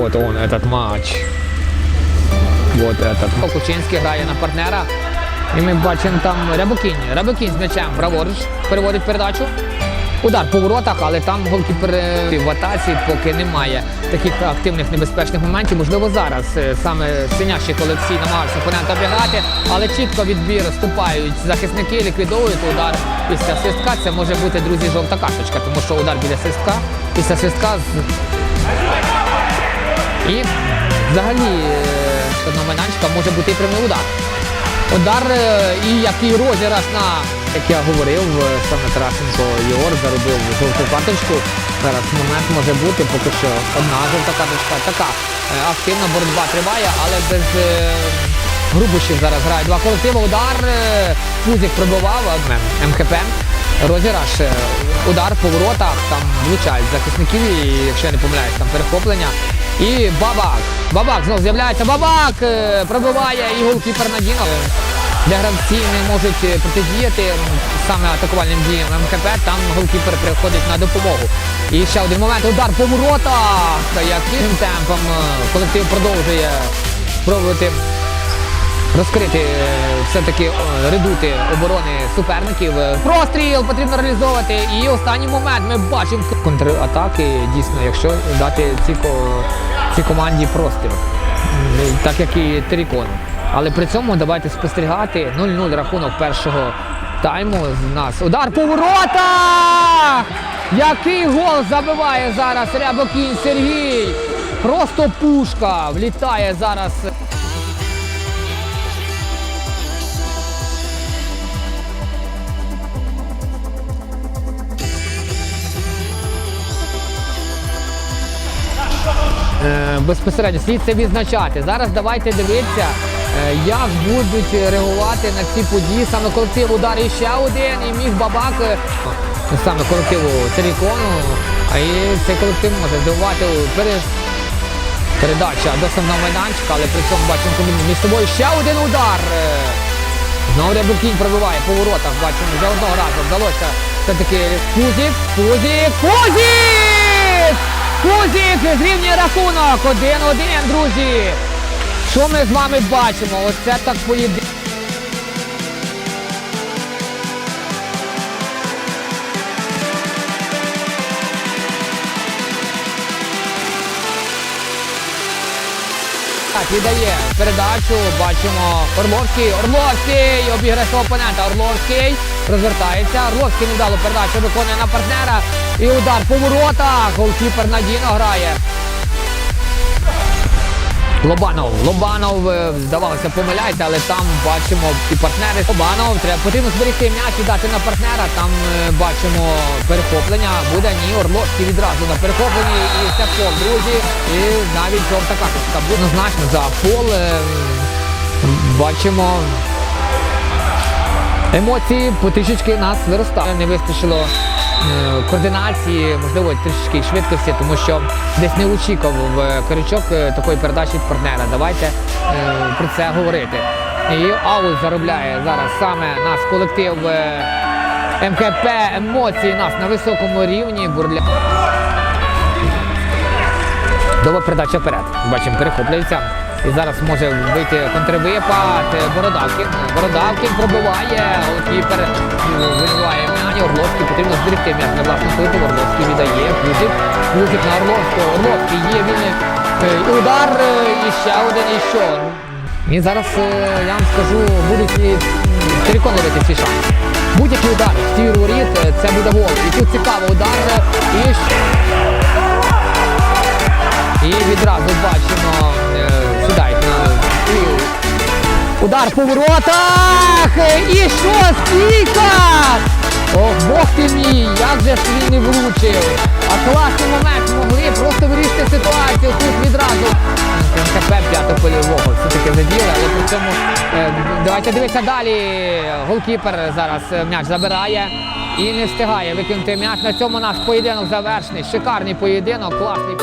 Вот он, этот матч. Вот этот. Кучинський грає на партнера. І ми бачимо там Рябокінь. Рябокінь з м'ячем праворуч переводить передачу. Удар по воротах, але там голкіпер е, в атаці поки немає таких активних небезпечних моментів. Можливо, зараз е, саме синящик Олексій намагався опонента обіграти, але чітко відбір ступають захисники, ліквідовують удар після свистка. Це може бути, друзі, жовта карточка, тому що удар біля свистка. Після свистка і взагалі майданчика може бути і прямий удар. Удар е, і який розіграш на, як я говорив, е, саме Тарасенко Єгор заробив жовту карточку. Зараз момент може бути, поки що одна жовта карточка. Така е, активна боротьба триває, але без грубощів зараз грають два колективи. Удар Фузик пробивав МХП. Розіграш, е, удар по воротах, там влучають захисників, і якщо я не помиляюсь, там перехоплення. І Бабак. Бабак знову з'являється. Бабак е, пробиває і голкіпер Надіно. Де гравці не можуть е, протидіяти саме атакувальним діям МКП, там голкіпер приходить на допомогу. І ще один момент. Удар по воротах. Та яким темпом е, колектив продовжує спробувати розкрити е, все-таки е, редути оборони суперників. Е, Простріл потрібно реалізовувати. І останній момент ми бачимо контратаки. Дійсно, якщо дати цій, цій команді простір, так як і Терікону. Але при цьому давайте спостерігати 0-0 рахунок першого тайму з нас. Удар по воротах! Який гол забиває зараз Рябокінь Сергій! Просто пушка влітає зараз. Безпосередньо слід це відзначати. Зараз давайте дивитися, е, як будуть реагувати на ці події. Саме колектив удар і ще один, і міг бабак е, саме колективу Терікону. А і цей колектив може здивувати у пере- передача до самого майданчика, але при цьому бачимо між собою ще один удар. Е, Знову Рябокінь пробиває по воротах. Бачимо, вже одного разу вдалося все-таки Фузік, Фузік, Фузік! Фузік зрівнює рахунок. Один-один, друзі. Що ми з вами бачимо? Оце так поєдинок. Так, віддає передачу, бачимо Орловський, Орловський, обіграє свого опонента, Орловський розвертається, Орловський невдало передачу виконує на партнера. І удар по воротах, голкіпер надійно грає. Лобанов, Лобанов, е, здавалося, помиляється, але там бачимо і партнери. Лобанов, треба потрібно зберегти м'яч і дати на партнера. Там е, бачимо перехоплення. Буде ні, Орловський відразу на перехопленні. І це фол, друзі. І навіть жовта карточка однозначно за фол. е, Бачимо. Емоції потрішечки нас виростали. Не вистачило координації, можливо, трішечки швидкості, тому що десь не очікував е, Корячок е, такої передачі від партнера. Давайте е, про це говорити. І аут заробляє зараз саме наш колектив е, МКП. Емоції нас на високому рівні. Бурля. Дова передача вперед. Бачимо, перехоплюється. І зараз може вийти контрвипад. Бородавкін. Бородавкін пробиває. Голкіпер е, вибиває м'яч. Орловський потрібно зберегти м'яч на власну силу. Орловський віддає. Фузик. Фузик на Орловського. Орловський є вільний е, удар. е, І ще один, і що. І зараз е, я вам скажу, будуть переконувати ці шанс. Будь-який удар стір воріт, це буде гол. І тут цікаво удар. І і відразу бачимо, сідають на удар по воротах! І що стійка! Ох, Бог ти мій, як же ж він не влучив! А класний момент могли просто вирішити ситуацію тут відразу. МКП п'ято польового все-таки заділи, але при цьому е, давайте дивитися далі. Голкіпер зараз е, м'яч забирає і не встигає викинути м'яч. На цьому наш поєдинок завершений. Шикарний поєдинок, класний.